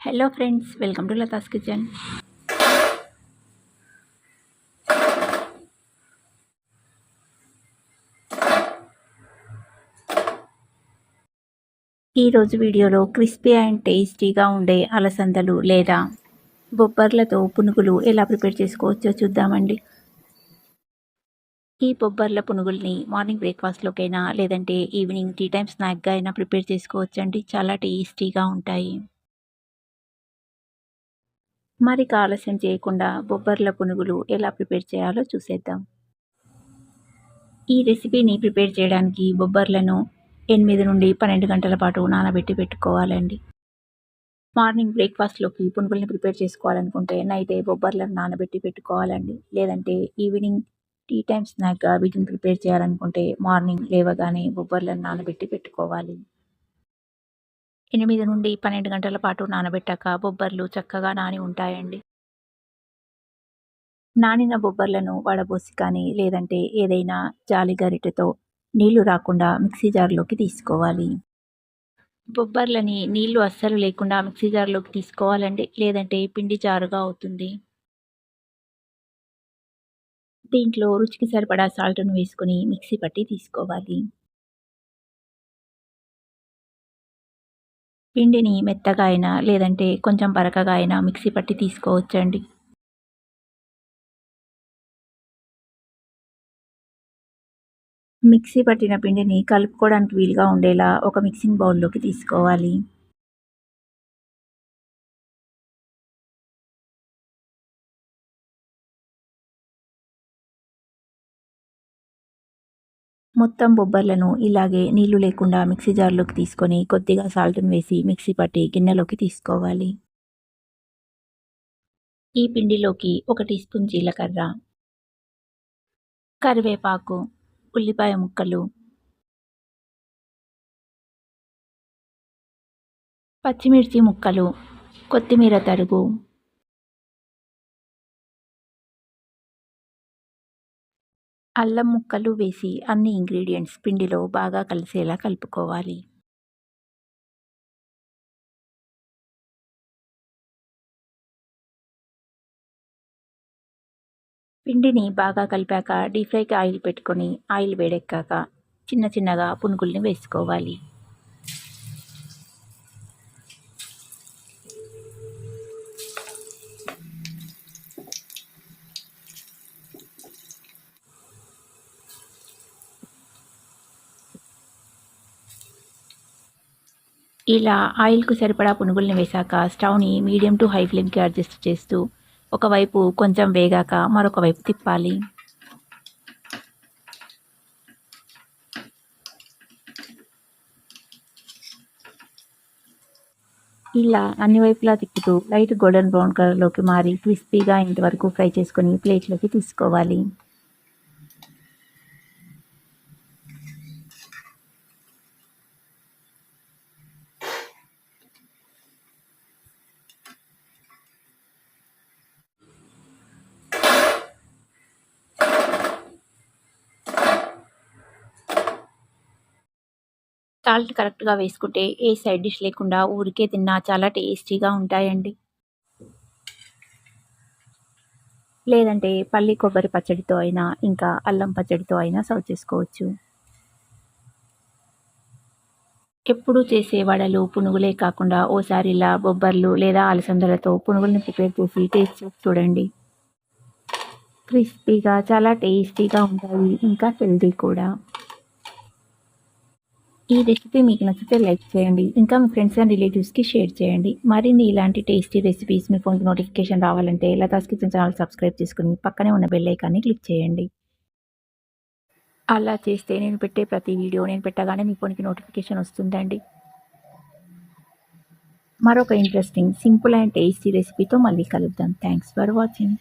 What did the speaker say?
Hello friends welcome to Latha's kitchen ఈరోజు వీడియోలో crispy and టేస్టీగా ఉండే అలసందలు లేదా బొబ్బర్లతో పునుగులు ఎలా ప్రిపేర్ చేసుకోవచ్చో చూద్దామండి. ఈ బొబ్బర్ల పునుగుల్ని మార్నింగ్ బ్రేక్ఫాస్ట్లోకైనా లేదంటే ఈవినింగ్ టీ టైం స్నాక్గా అయినా ప్రిపేర్ చేసుకోవచ్చండి. చాలా టేస్టీగా ఉంటాయి. మరి ఆలస్యం చేయకుండా బొబ్బర్ల పునుగులు ఎలా ప్రిపేర్ చేయాలో చూసేద్దాం. ఈ రెసిపీని ప్రిపేర్ చేయడానికి బొబ్బర్లను ఎనిమిది నుండి పన్నెండు గంటల పాటు నానబెట్టి పెట్టుకోవాలండి. మార్నింగ్ బ్రేక్ఫాస్ట్లోకి పునుగుల్ని ప్రిపేర్ చేసుకోవాలనుకుంటే నైటే బొబ్బర్లను నానబెట్టి పెట్టుకోవాలండి. లేదంటే ఈవినింగ్ టీ టైం స్నాక్గా వీటిని ప్రిపేర్ చేయాలనుకుంటే మార్నింగ్ లేవగానే బొబ్బర్లను నానబెట్టి పెట్టుకోవాలి. ఎనిమిది నుండి పన్నెండు గంటల పాటు నానబెట్టాక బొబ్బర్లు చక్కగా నాని ఉంటాయండి. నానిన బొబ్బర్లను వడబోసి కానీ లేదంటే ఏదైనా జాలి గరిటెతో నీళ్ళు రాకుండా మిక్సీ జార్లోకి తీసుకోవాలి. బొబ్బర్లని నీళ్ళు అస్సలు లేకుండా మిక్సీ జార్లోకి తీసుకోవాలండి లేదంటే పిండి జారుగా అవుతుంది. దీంట్లో రుచికి సరిపడా సాల్ట్ను వేసుకుని మిక్సీ పట్టి తీసుకోవాలి. పిండిని మెత్తగా అయినా లేదంటే కొంచెం బరకగా అయినా మిక్సీ పట్టి తీసుకోవచ్చండి. మిక్సీ పట్టిన పిండిని కలుపుకోవడానికి వీలుగా ఉండేలా ఒక మిక్సింగ్ బౌల్లోకి తీసుకోవాలి. మొత్తం బొబ్బర్లను ఇలాగే నీళ్ళు లేకుండా మిక్సీ జార్లోకి తీసుకొని కొద్దిగా సాల్ట్ని వేసి మిక్సీ పట్టి గిన్నెలోకి తీసుకోవాలి. ఈ పిండిలోకి ఒక టీ స్పూన్ జీలకర్ర కరివేపాకు ఉల్లిపాయ ముక్కలు పచ్చిమిర్చి ముక్కలు కొత్తిమీర తరుగు అల్లం ముక్కలు వేసి అన్ని ఇంగ్రీడియంట్స్ పిండిలో బాగా కలిసేలా కలుపుకోవాలి. పిండిని బాగా కలిపాక డీప్ ఫ్రైకి ఆయిల్ పెట్టుకొని ఆయిల్ వేడెక్కాక చిన్న చిన్నగా పునుగుల్ని వేసుకోవాలి. ఇలా ఆయిల్కు సరిపడా పునుగుల్ని వేశాక స్టవ్ని మీడియం టు హై ఫ్లేమ్కి అడ్జస్ట్ చేస్తూ ఒకవైపు కొంచెం వేగాక మరొక వైపు తిప్పాలి. ఇలా అన్ని వైపులా తిప్పుతూ లైట్ గోల్డెన్ బ్రౌన్ కలర్లోకి మారి క్రిస్పీగా ఇంతవరకు ఫ్రై చేసుకొని ప్లేట్లోకి తీసుకోవాలి. సాల్ట్ కరెక్ట్గా వేసుకుంటే ఏ సైడ్ డిష్ లేకుండా ఊరికే తిన్నా చాలా టేస్టీగా ఉంటాయండి. లేదంటే పల్లి కొబ్బరి పచ్చడితో అయినా ఇంకా అల్లం పచ్చడితో అయినా సర్వ్ చేసుకోవచ్చు. ఎప్పుడు చేసే వడలు పునుగులే కాకుండా ఓసారి ఇలా బొబ్బర్లు లేదా అలసందలతో పునుగులను ప్రిపేర్ చేసి టేస్ట్ చేసి చూడండి. క్రిస్పీగా చాలా టేస్టీగా ఉంటాయి ఇంకా హెల్దీ కూడా. ఈ రెసిపీ మీకు నచ్చితే లైక్ చేయండి. ఇంకా మీ ఫ్రెండ్స్ అండ్ రిలేటివ్స్కి షేర్ చేయండి. మరిన్ని ఇలాంటి టేస్టీ రెసిపీస్ మీ ఫోన్కి నోటిఫికేషన్ రావాలంటే లతాస్ కిచెన్ ఛానల్ సబ్స్క్రైబ్ చేసుకుని పక్కనే ఉన్న బెల్ ఐకాన్ని క్లిక్ చేయండి. అలా చేస్తే నేను పెట్టే ప్రతి వీడియో నేను పెట్టగానే మీ ఫోన్కి నోటిఫికేషన్ వస్తుందండి. మరొక ఇంట్రెస్టింగ్ సింపుల్ అండ్ టేస్టీ రెసిపీతో మళ్ళీ కలుద్దాం. Thanks for watching